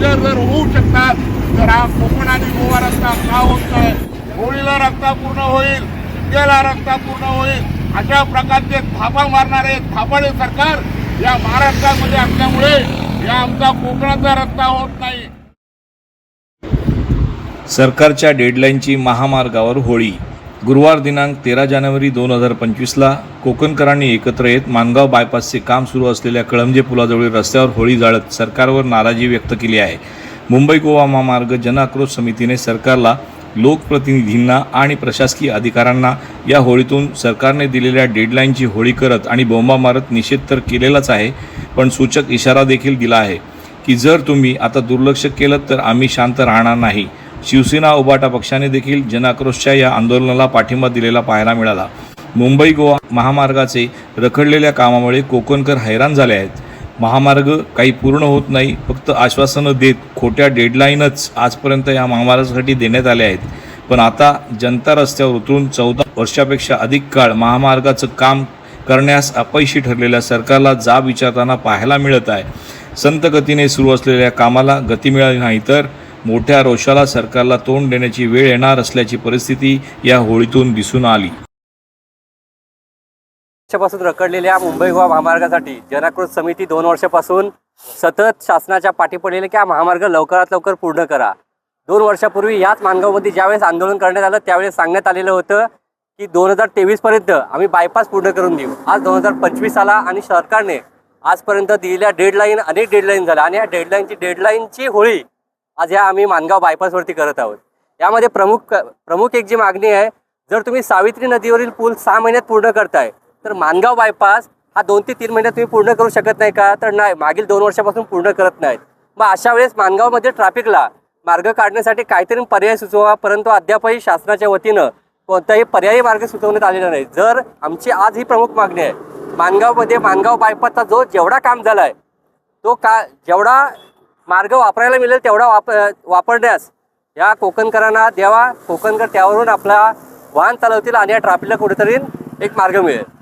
जर होऊ शकतात तर हा कोकण आणि गोवा रस्ता का होत नाही होळीला रस्ता पूर्ण होईल गेला रस्ता पूर्ण होईल अशा प्रकारचे थापा मारणारे थापाडे सरकार या महाराष्ट्रामध्ये असल्यामुळे या आमचा कोकणाचा रस्ता होत नाही. सरकारच्या डेडलाईनची महामार्गावर होळी. गुरुवार दिनांक तेरा जानेवारी दोन हजार पंचवीसला कोकणकरांनी एकत्र येत मानगाव बायपासचे काम सुरू असलेल्या कळमजे पुलाजवळील रस्त्यावर होळी जाळत सरकारवर नाराजी व्यक्त केली आहे. मुंबई गोवा महामार्ग जनआक्रोश समितीने सरकारला लोकप्रतिनिधींना आणि प्रशासकीय अधिकाऱ्यांना या होळीतून सरकारने दिलेल्या डेडलाईनची होळी करत आणि बोंबा मारत निषेध तर केलेलाच आहे पण सूचक इशारा देखील दिला आहे की जर तुम्ही आता दुर्लक्ष केलं तर आम्ही शांत राहणार नाही. शिवसेना उबाटा पक्षाने देखील जनाक्रोशच्या या आंदोलनाला पाठिंबा दिलेला पाहायला मिळाला. मुंबई गोवा महामार्गाचे रखडलेल्या कामामुळे कोकणकर हैराण झाले आहेत. महामार्ग काही पूर्ण होत नाही फक्त आश्वासनं देत खोट्या डेडलाईनच आजपर्यंत या महामार्गासाठी देण्यात आल्या आहेत. पण आता जनता रस्त्यावर उतरून चौदा वर्षापेक्षा अधिक काळ महामार्गाचं काम करण्यास अपयशी ठरलेल्या सरकारला जाब विचारताना पाहायला मिळत आहे. संत गतीने सुरू असलेल्या कामाला गती मिळाली नाही तर मोठ्या रोषाला सरकारला तोंड देण्याची वेळ येणार असल्याची परिस्थिती या होळीतून दिसून आली. वर्षापासून रखडलेल्या मुंबई गोवा महामार्गासाठी जनाकृत समिती दोन वर्षापासून सतत शासनाच्या पाठी पडलेले की हा महामार्ग लवकरात लवकर पूर्ण करा. दोन वर्षापूर्वी याच मानगावमध्ये ज्यावेळेस आंदोलन करण्यात आलं त्यावेळेस सांगण्यात आलेलं होतं की दोन हजार तेवीसपर्यंत आम्ही बायपास पूर्ण करून देऊ. आज दोन हजार पंचवीस आला आणि सरकारने आजपर्यंत दिलेल्या डेडलाईन अनेक डेडलाईन झाल्या. आणि या डेडलाईनची डेडलाईनची होळी आज ह्या आम्ही मानगाव बायपासवरती करत आहोत. यामध्ये प्रमुख प्रमुख एक जी मागणी आहे जर तुम्ही सावित्री नदीवरील पूल सहा महिन्यात पूर्ण करताय तर मानगाव बायपास हा दोन ते तीन महिन्यात तुम्ही पूर्ण करू शकत नाही का? तर नाही मागील दोन वर्षापासून पूर्ण करत नाहीत. मग अशा वेळेस मानगावमध्ये ट्रॅफिकला मार्ग काढण्यासाठी काहीतरी पर्याय सुचवा परंतु अद्यापही शासनाच्या वतीनं कोणताही पर्यायी मार्ग सुचवण्यात आलेला नाही. जर आमची आज ही प्रमुख मागणी आहे मानगावमध्ये मानगाव बायपासचा जो जेवढा काम झाला आहे तो का जेवढा मार्ग वापरायला मिळेल तेवढा वाप वापरण्यास. या कोकणकरांना द्यावा. कोकणकर त्यावरून आपला वाहन चालवतील आणि या ट्रॅफिकला कुठेतरी एक मार्ग मिळेल.